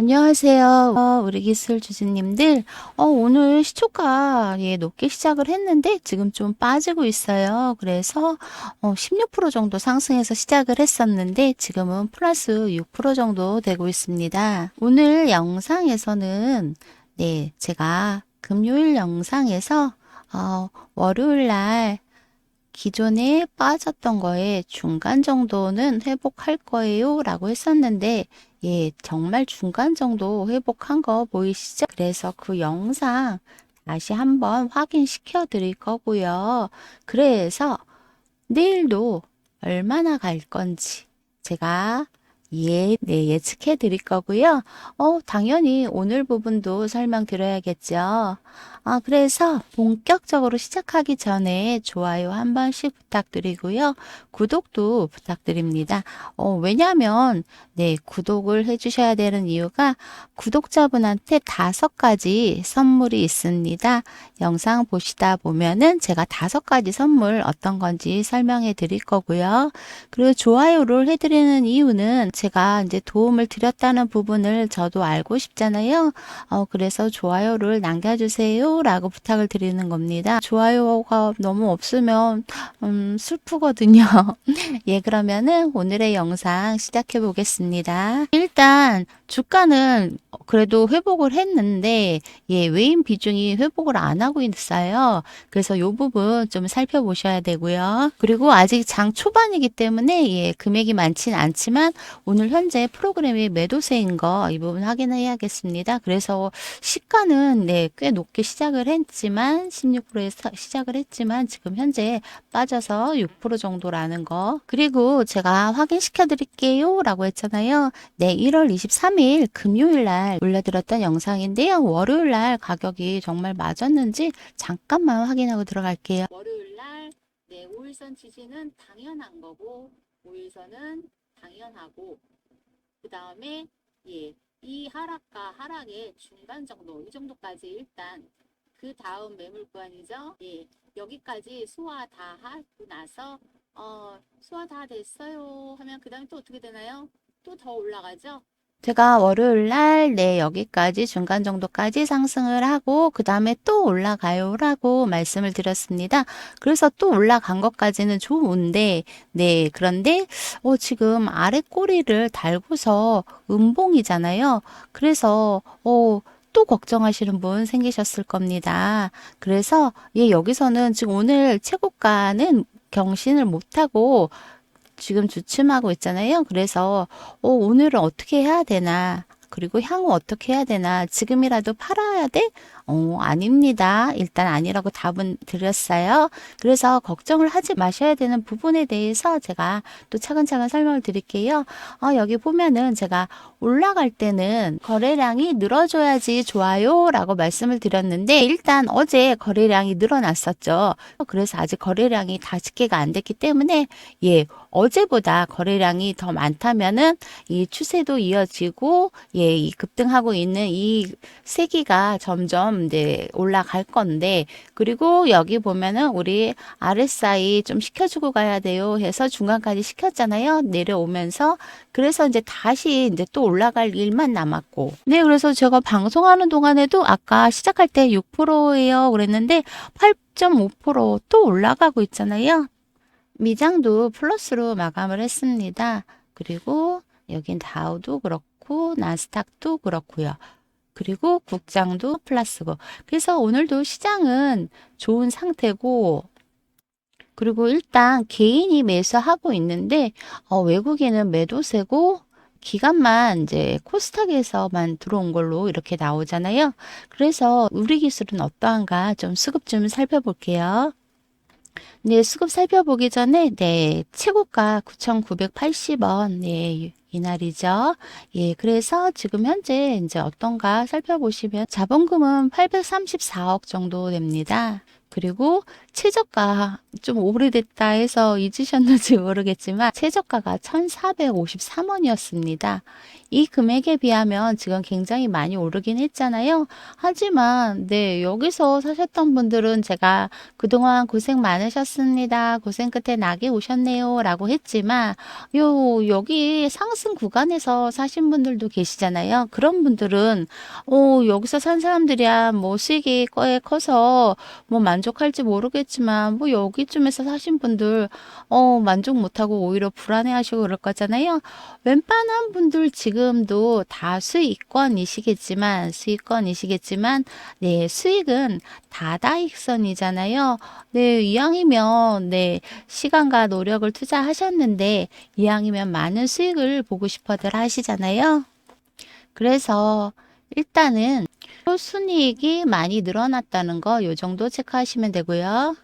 안녕하세요. 어, 우리 기술 주주님들. 어, 오늘 시초가 예, 높게 시작을 했는데 지금 좀 빠지고 있어요. 그래서 어, 16% 정도 상승해서 시작을 했었는데 지금은 플러스 6% 정도 되고 있습니다. 오늘 영상에서는 네, 제가 금요일 영상에서 어, 월요일 날 기존에 빠졌던 거에 중간 정도는 회복할 거예요 라고 했었는데 예, 정말 중간 정도 회복한 거 보이시죠? 그래서 그 영상 다시 한번 확인시켜 드릴 거고요. 그래서 내일도 얼마나 갈 건지 제가 예, 네, 예측해 드릴 거고요. 어, 당연히 오늘 부분도 설명 드려야겠죠. 아, 그래서 본격적으로 시작하기 전에 좋아요 한 번씩 부탁드리고요. 구독도 부탁드립니다. 어, 왜냐면, 네, 구독을 해주셔야 되는 이유가 구독자분한테 다섯 가지 선물이 있습니다. 영상 보시다 보면은 제가 다섯 가지 선물 어떤 건지 설명해 드릴 거고요. 그리고 좋아요를 해드리는 이유는 제가 이제 도움을 드렸다는 부분을 저도 알고 싶잖아요. 어, 그래서 좋아요를 남겨주세요. 라고 부탁을 드리는 겁니다. 좋아요가 너무 없으면, 음, 슬프거든요. 예, 그러면은 오늘의 영상 시작해 보겠습니다. 일단, 주가는 그래도 회복을 했는데, 예, 외인 비중이 회복을 안 하고 있어요. 그래서 요 부분 좀 살펴보셔야 되고요. 그리고 아직 장 초반이기 때문에, 예, 금액이 많진 않지만, 오늘 현재 프로그램이 매도세인 거 이 부분 확인해야겠습니다. 그래서 시가는 네, 꽤 높게 시작을 했지만 16%에 시작을 했지만 지금 현재 빠져서 6% 정도라는 거. 그리고 제가 확인시켜 드릴게요 라고 했잖아요. 네, 1월 23일 금요일 날 올려드렸던 영상인데요. 월요일 날 가격이 정말 맞았는지 잠깐만 확인하고 들어갈게요. 월요일 날 네, 5일선 지지는 당연한 거고 5일선은 당연하고 그 다음에 예, 이 하락과 하락의 중간 정도 이 정도까지 일단 그 다음 매물 구간이죠. 예, 여기까지 소화 다 하고 나서 어, 소화 다 됐어요 하면 그 다음에 또 어떻게 되나요? 또 더 올라가죠. 제가 월요일 날, 네, 여기까지 중간 정도까지 상승을 하고, 그 다음에 또 올라가요라고 말씀을 드렸습니다. 그래서 또 올라간 것까지는 좋은데, 네, 그런데, 어, 지금 아래 꼬리를 달고서 음봉이잖아요. 그래서, 어, 또 걱정하시는 분 생기셨을 겁니다. 그래서, 예, 여기서는 지금 오늘 최고가는 경신을 못하고, 지금 주춤하고 있잖아요. 그래서 어, 오늘은 어떻게 해야 되나? 그리고 향후 어떻게 해야 되나? 지금이라도 팔아야 돼? 어, 아닙니다. 일단 아니라고 답은 드렸어요. 그래서 걱정을 하지 마셔야 되는 부분에 대해서 제가 또 차근차근 설명을 드릴게요. 어, 여기 보면은 제가 올라갈 때는 거래량이 늘어줘야지 좋아요 라고 말씀을 드렸는데 일단 어제 거래량이 늘어났었죠. 그래서 아직 거래량이 다 집계가 안 됐기 때문에 예, 어제보다 거래량이 더 많다면은 이 추세도 이어지고 예, 이 급등하고 있는 이 세기가 점점 이제 올라갈 건데 그리고 여기 보면은 우리 RSI 좀 시켜주고 가야 돼요 해서 중간까지 시켰잖아요. 내려오면서 그래서 이제 다시 이제 또 올라갈 일만 남았고 네, 그래서 제가 방송하는 동안에도 아까 시작할 때 6%예요 그랬는데 8.5%또 올라가고 있잖아요. 미장도 플러스로 마감을 했습니다. 그리고 여긴 다우도 그렇고 나스닥도 그렇고요. 그리고 국장도 플러스고. 그래서 오늘도 시장은 좋은 상태고 그리고 일단 개인이 매수하고 있는데 어, 외국인은 매도세고 기간만 이제 코스닥에서만 들어온 걸로 이렇게 나오잖아요. 그래서 우리 기술은 어떠한가 좀 수급 좀 살펴볼게요. 네, 수급 살펴보기 전에, 네, 최고가 9,980원, 네, 이날이죠. 예, 그래서 지금 현재 이제 어떤가 살펴보시면 자본금은 834억 정도 됩니다. 그리고 최저가 좀 오래됐다 해서 잊으셨는지 모르겠지만 최저가가 1,453원이었습니다. 이 금액에 비하면 지금 굉장히 많이 오르긴 했잖아요. 하지만 네, 여기서 사셨던 분들은 제가 그동안 고생 많으셨습니다. 고생 끝에 낙이 오셨네요. 라고 했지만 요 여기 상승 구간에서 사신 분들도 계시잖아요. 그런 분들은 어, 여기서 산 사람들이야 뭐 수익이 꽤 커서 뭐만 족할지 모르겠지만 뭐 여기쯤에서 사신 분들 어, 만족 못하고 오히려 불안해하시고 그럴 거잖아요. 웬만한 분들 지금도 다 수익권이시겠지만 수익권이시겠지만 네, 수익은 다다익선이잖아요. 네, 이왕이면 네, 시간과 노력을 투자하셨는데 이왕이면 많은 수익을 보고 싶어들 하시잖아요. 그래서 일단은 순이익이 많이 늘어났다는 거 요 정도 체크하시면 되고요.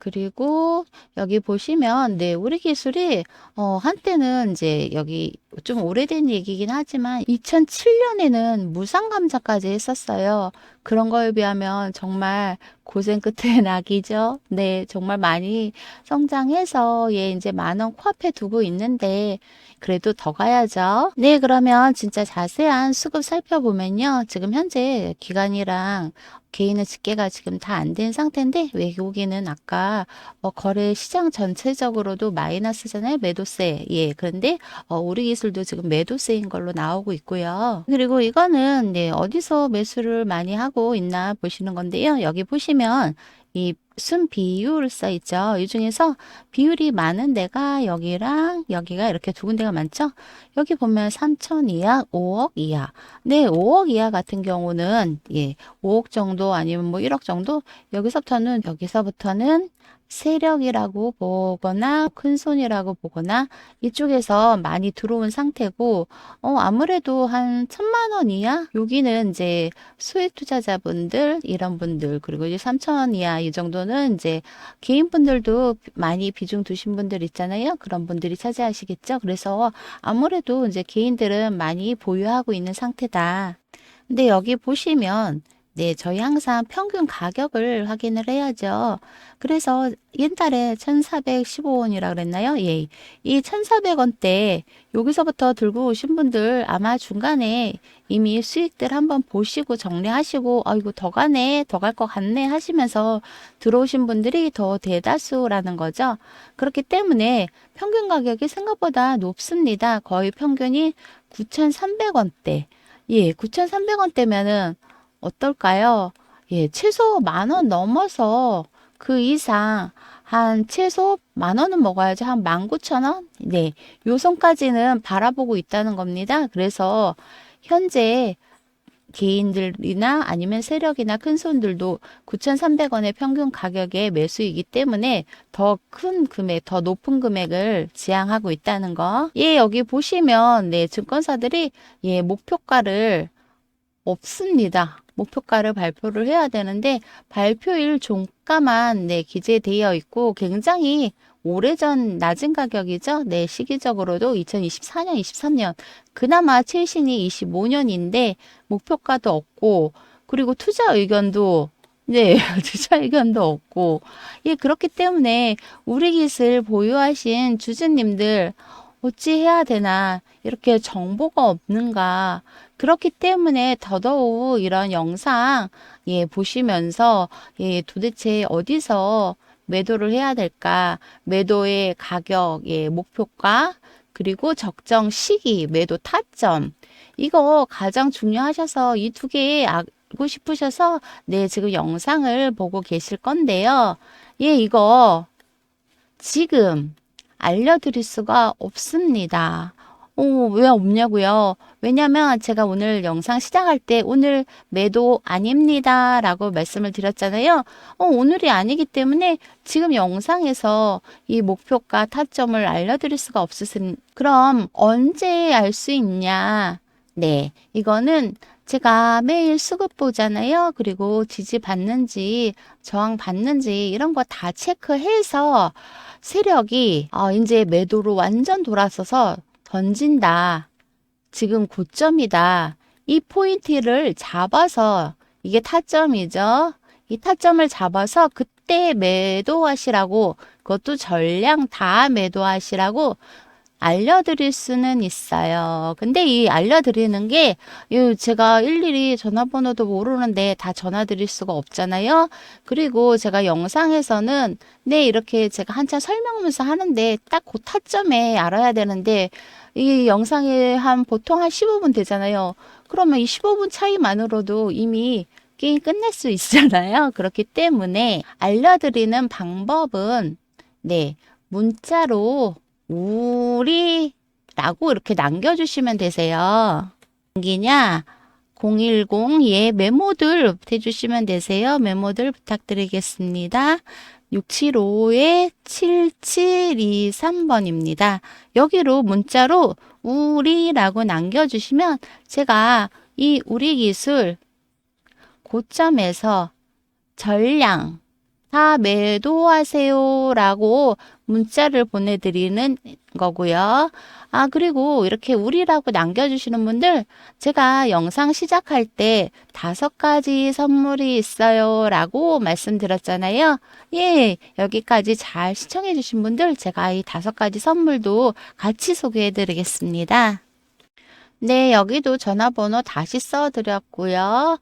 그리고 여기 보시면 네, 우리 기술이 어, 한때는 이제 여기 좀 오래된 얘기긴 하지만 2007년에는 무상감자까지 했었어요. 그런 거에 비하면 정말 고생 끝에 낙이죠. 네, 정말 많이 성장해서 얘 이제 만원 코앞에 두고 있는데 그래도 더 가야죠. 네, 그러면 진짜 자세한 수급 살펴보면요. 지금 현재 기관이랑 개인의 집계가 지금 다 안 된 상태인데 외국인은 아까 어, 거래 시장 전체적으로도 마이너스잖아요. 매도세. 예. 그런데 어, 우리 기술도 지금 매도세인 걸로 나오고 있고요. 그리고 이거는 네, 어디서 매수를 많이 하고 있나 보시는 건데요. 여기 보시면 이 순 비율 써 있죠. 이 중에서 비율이 많은 데가 여기랑 여기가 이렇게 두 군데가 많죠. 여기 보면 3천 이하, 5억 이하. 네, 5억 이하 같은 경우는 예, 5억 정도 아니면 뭐 1억 정도 여기서부터는 여기서부터는 세력이라고 보거나 큰 손이라고 보거나 이쪽에서 많이 들어온 상태고 어 아무래도 한 천만 원 이하? 여기는 이제 수익 투자자분들 이런 분들 그리고 이제 삼천 원 이하 이 정도는 이제 개인 분들도 많이 비중 두신 분들 있잖아요. 그런 분들이 차지하시겠죠. 그래서 아무래도 이제 개인들은 많이 보유하고 있는 상태다. 근데 여기 보시면 네, 저희 항상 평균 가격을 확인을 해야죠. 그래서 옛날에 1415원이라 그랬나요? 예. 이 1400원대 여기서부터 들고 오신 분들 아마 중간에 이미 수익들 한번 보시고 정리하시고 아이고 더 가네 더 갈 것 같네 하시면서 들어오신 분들이 더 대다수라는 거죠. 그렇기 때문에 평균 가격이 생각보다 높습니다. 거의 평균이 9,300원대. 예, 9,300원대면은 어떨까요? 예, 최소 만 원 넘어서 그 이상 한 최소 만 원은 먹어야죠. 한만 구천 원? 네. 요 선까지는 바라보고 있다는 겁니다. 그래서 현재 개인들이나 아니면 세력이나 큰 손들도 9,300원의 평균 가격의 매수이기 때문에 더 큰 금액, 더 높은 금액을 지향하고 있다는 거. 예, 여기 보시면 네, 증권사들이 예, 목표가를 없습니다. 목표가를 발표를 해야 되는데 발표일 종가만 네, 기재되어 있고 굉장히 오래전 낮은 가격이죠. 네, 시기적으로도 2024년, 23년 그나마 최신이 25년인데 목표가도 없고 그리고 투자 의견도 네, 투자 의견도 없고 예, 그렇기 때문에 우리 기술 보유하신 주주님들 어찌 해야 되나 이렇게 정보가 없는가 그렇기 때문에 더더욱 이런 영상 예, 보시면서 예, 도대체 어디서 매도를 해야 될까? 매도의 가격, 예, 목표가 그리고 적정 시기, 매도 타점. 이거 가장 중요하셔서 이 두 개 알고 싶으셔서 네, 지금 영상을 보고 계실 건데요. 예, 이거 지금 알려드릴 수가 없습니다. 어, 왜 없냐고요? 왜냐면 제가 오늘 영상 시작할 때 오늘 매도 아닙니다 라고 말씀을 드렸잖아요. 어, 오늘이 아니기 때문에 지금 영상에서 이 목표가 타점을 알려드릴 수가 없으신 그럼 언제 알 수 있냐? 네, 이거는 제가 매일 수급 보잖아요. 그리고 지지 받는지 저항 받는지 이런 거 다 체크해서 세력이 어, 이제 매도로 완전 돌아서서 던진다. 지금 고점이다. 이 포인트를 잡아서 이게 타점이죠. 이 타점을 잡아서 그때 매도하시라고 그것도 전량 다 매도하시라고 알려드릴 수는 있어요. 근데 이 알려드리는 게, 이 제가 일일이 전화번호도 모르는데 다 전화드릴 수가 없잖아요. 그리고 제가 영상에서는, 네, 이렇게 제가 한참 설명하면서 하는데, 딱 그 타점에 알아야 되는데, 이 영상에 한, 보통 한 15분 되잖아요. 그러면 이 15분 차이만으로도 이미 게임 끝낼 수 있잖아요. 그렇기 때문에 알려드리는 방법은, 네, 문자로 우리 라고 이렇게 남겨주시면 되세요. 남기냐? 010, 예, 메모들 해주시면 되세요. 메모들 부탁드리겠습니다. 675에 7723번입니다. 여기로 문자로 우리라고 남겨주시면 제가 이 우리 기술 고점에서 전량 다 매도하세요 라고 문자를 보내드리는 거고요. 아, 그리고 이렇게 우리라고 남겨주시는 분들, 제가 영상 시작할 때 다섯 가지 선물이 있어요. 라고 말씀드렸잖아요. 예, 여기까지 잘 시청해주신 분들, 제가 이 다섯 가지 선물도 같이 소개해 드리겠습니다. 네, 여기도 전화번호 다시 써드렸고요.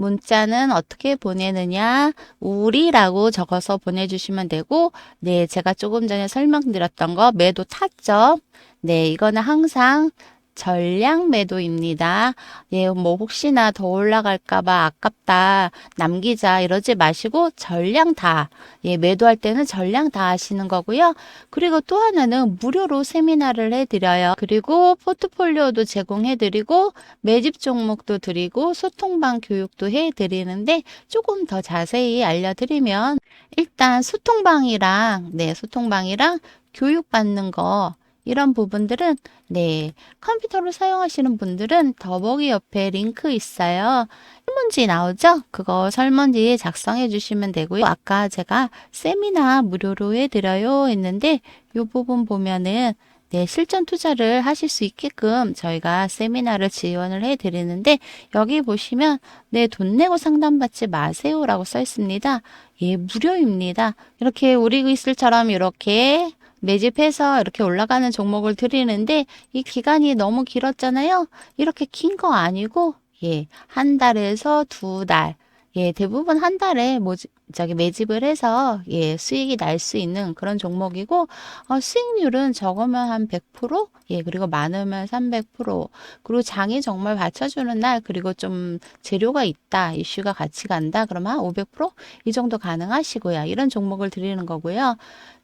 문자는 어떻게 보내느냐? 우리라고 적어서 보내주시면 되고, 네, 제가 조금 전에 설명드렸던 거 매도 타점. 네, 이거는 항상 전량 매도입니다. 예, 뭐 혹시나 더 올라갈까봐 아깝다, 남기자 이러지 마시고 전량 다, 예, 매도할 때는 전량 다 하시는 거고요. 그리고 또 하나는 무료로 세미나를 해드려요. 그리고 포트폴리오도 제공해드리고 매집 종목도 드리고 소통방 교육도 해드리는데 조금 더 자세히 알려드리면 일단 소통방이랑 네, 소통방이랑 교육받는 거 이런 부분들은 네, 컴퓨터를 사용하시는 분들은 더보기 옆에 링크 있어요. 설문지 나오죠? 그거 설문지 작성해 주시면 되고요. 아까 제가 세미나 무료로 해드려요 했는데 이 부분 보면은 네, 실전 투자를 하실 수 있게끔 저희가 세미나를 지원을 해 드리는데 여기 보시면 네, 돈 내고 상담받지 마세요라고 써 있습니다. 예, 무료입니다. 이렇게 우리 기술처럼 이렇게 매집해서 이렇게 올라가는 종목을 드리는데 이 기간이 너무 길었잖아요. 이렇게 긴 거 아니고 예, 한 달에서 두 달. 예, 대부분 한 달에 뭐 저기 매집을 해서 예, 수익이 날 수 있는 그런 종목이고 어, 수익률은 적으면 한 100%, 예, 그리고 많으면 300%. 그리고 장이 정말 받쳐 주는 날 그리고 좀 재료가 있다, 이슈가 같이 간다. 그러면 한 500%이 정도 가능하시고요. 이런 종목을 드리는 거고요.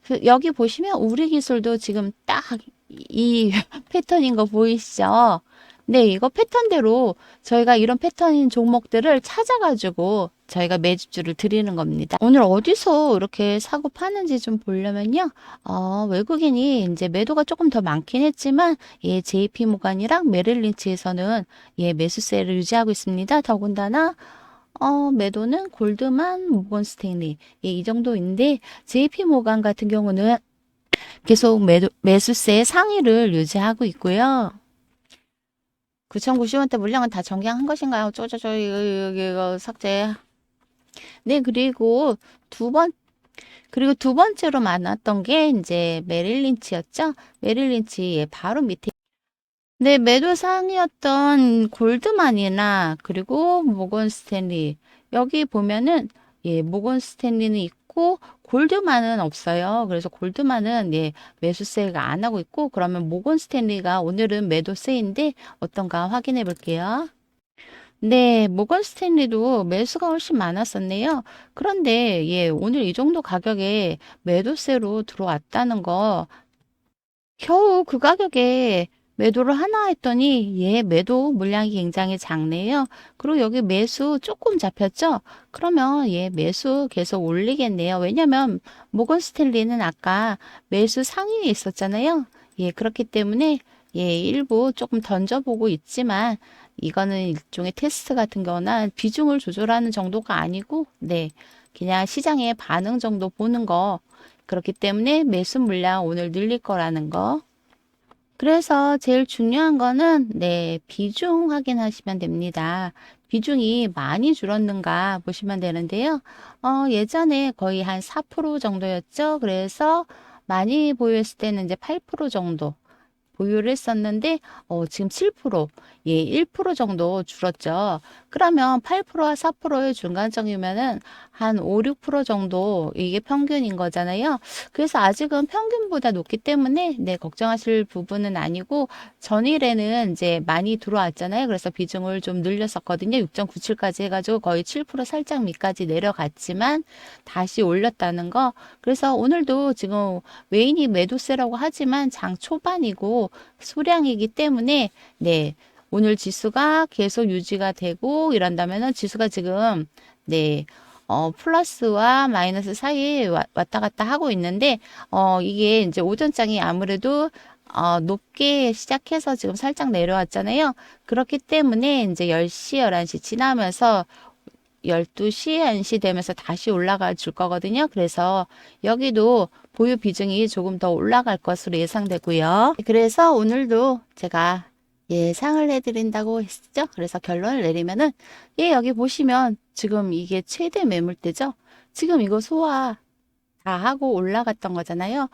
그 여기 보시면 우리 기술도 지금 딱 이 패턴인 거 보이시죠? 네, 이거 패턴대로 저희가 이런 패턴인 종목들을 찾아가지고 저희가 매집주를 드리는 겁니다. 오늘 어디서 이렇게 사고 파는지 좀 보려면요. 어, 외국인이 이제 매도가 조금 더 많긴 했지만 예, JP 모간이랑 메릴린치에서는 예, 매수세를 유지하고 있습니다. 더군다나 어, 매도는 골드만, 모건 스탠리. 예, 이 정도인데, JP 모간 같은 경우는 계속 매도, 매수세 상위를 유지하고 있고요. 9,090원대 물량은 다 정리한 것인가요? 쪼쪼쪼, 이거, 삭제. 네, 그리고 두 번, 그리고 두 번째로 많았던 게 이제 메릴린치였죠? 메릴린치, 예, 바로 밑에. 네, 매도 상이었던 골드만이나 그리고 모건 스탠리 여기 보면은 예, 모건 스탠리는 있고 골드만은 없어요. 그래서 골드만은 예, 매수세가 안 하고 있고 그러면 모건 스탠리가 오늘은 매도세인데 어떤가 확인해 볼게요. 네, 모건 스탠리도 매수가 훨씬 많았었네요. 그런데 예, 오늘 이 정도 가격에 매도세로 들어왔다는 거 겨우 그 가격에 매도를 하나 했더니 얘 매도 물량이 굉장히 작네요. 그리고 여기 매수 조금 잡혔죠? 그러면 얘 매수 계속 올리겠네요. 왜냐면 모건 스탠리는 아까 매수 상위에 있었잖아요. 예, 그렇기 때문에 예, 일부 조금 던져보고 있지만 이거는 일종의 테스트 같은 거나 비중을 조절하는 정도가 아니고 네, 그냥 시장의 반응 정도 보는 거 그렇기 때문에 매수 물량 오늘 늘릴 거라는 거 그래서 제일 중요한 거는 네, 비중 확인하시면 됩니다. 비중이 많이 줄었는가 보시면 되는데요. 어, 예전에 거의 한 4% 정도였죠. 그래서 많이 보였을 때는 이제 8% 정도. 보유를 했었는데 어, 지금 7%, 예, 1% 정도 줄었죠. 그러면 8%와 4%의 중간점이면은 한 5, 6% 정도 이게 평균인 거잖아요. 그래서 아직은 평균보다 높기 때문에 네, 걱정하실 부분은 아니고 전일에는 이제 많이 들어왔잖아요. 그래서 비중을 좀 늘렸었거든요. 6.97까지 해가지고 거의 7% 살짝 밑까지 내려갔지만 다시 올렸다는 거. 그래서 오늘도 지금 외인이 매도세라고 하지만 장 초반이고 소량이기 때문에 네. 오늘 지수가 계속 유지가 되고 이런다면은 지수가 지금 네. 어, 플러스와 마이너스 사이에 와- 왔다 갔다 하고 있는데, 어, 이게 이제 오전장이 아무래도 어, 높게 시작해서 지금 살짝 내려왔잖아요. 그렇기 때문에 이제 10시, 11시 지나면서 12시, 1시 되면서 다시 올라가 줄 거거든요. 그래서 여기도 보유 비중이 조금 더 올라갈 것으로 예상되고요. 그래서 오늘도 제가 예상을 해드린다고 했죠. 그래서 결론을 내리면은, 예, 여기 보시면 지금 이게 최대 매물대죠. 지금 이거 소화 다 하고 올라갔던 거잖아요.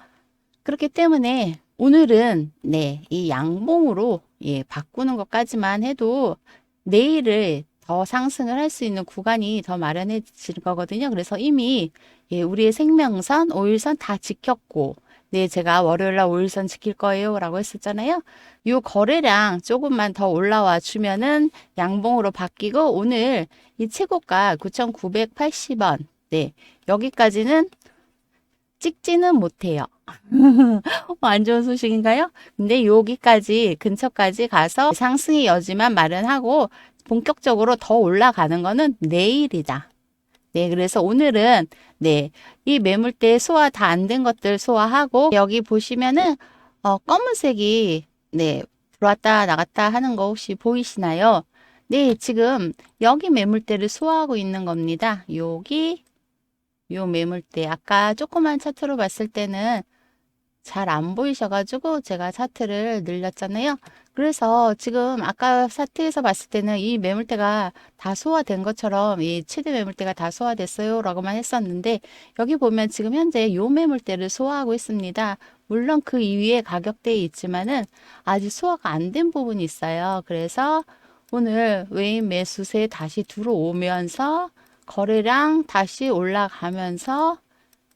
그렇기 때문에 오늘은 네, 이 양봉으로 예, 바꾸는 것까지만 해도 내일을 더 상승을 할 수 있는 구간이 더 마련해질 거거든요. 그래서 이미 예, 우리의 생명선, 5일선 다 지켰고 네, 제가 월요일 날 5일선 지킬 거예요. 라고 했었잖아요. 요 거래량 조금만 더 올라와 주면은 양봉으로 바뀌고 오늘 이 최고가 9,980원. 네, 여기까지는 찍지는 못해요. 안 좋은 소식인가요? 근데 여기까지 근처까지 가서 상승의 여지만 마련하고 본격적으로 더 올라가는 거는 내일이다. 네, 그래서 오늘은 네, 이 매물대 소화 다 안 된 것들 소화하고 여기 보시면은 어, 검은색이 네, 들어왔다 나갔다 하는 거 혹시 보이시나요? 네, 지금 여기 매물대를 소화하고 있는 겁니다. 여기 요 매물대 아까 조그만 차트로 봤을 때는 잘 안 보이셔가지고 제가 차트를 늘렸잖아요. 그래서 지금 아까 차트에서 봤을 때는 이 매물대가 다 소화된 것처럼 이 최대 매물대가 다 소화됐어요 라고만 했었는데 여기 보면 지금 현재 요 매물대를 소화하고 있습니다. 물론 그 이위에 가격대에 있지만은 아직 소화가 안 된 부분이 있어요. 그래서 오늘 외인 매수세 다시 들어오면서 거래량 다시 올라가면서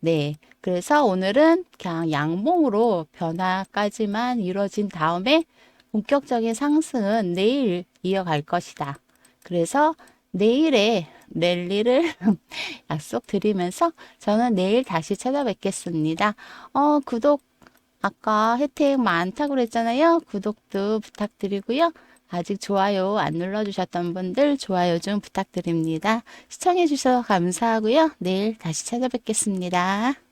네. 그래서 오늘은 그냥 양봉으로 변화까지만 이루어진 다음에 본격적인 상승은 내일 이어갈 것이다. 그래서 내일의 랠리를 약속드리면서 저는 내일 다시 찾아뵙겠습니다. 어, 구독 아까 혜택 많다고 그랬잖아요. 구독도 부탁드리고요. 아직 좋아요 안 눌러주셨던 분들 좋아요 좀 부탁드립니다. 시청해주셔서 감사하고요. 내일 다시 찾아뵙겠습니다.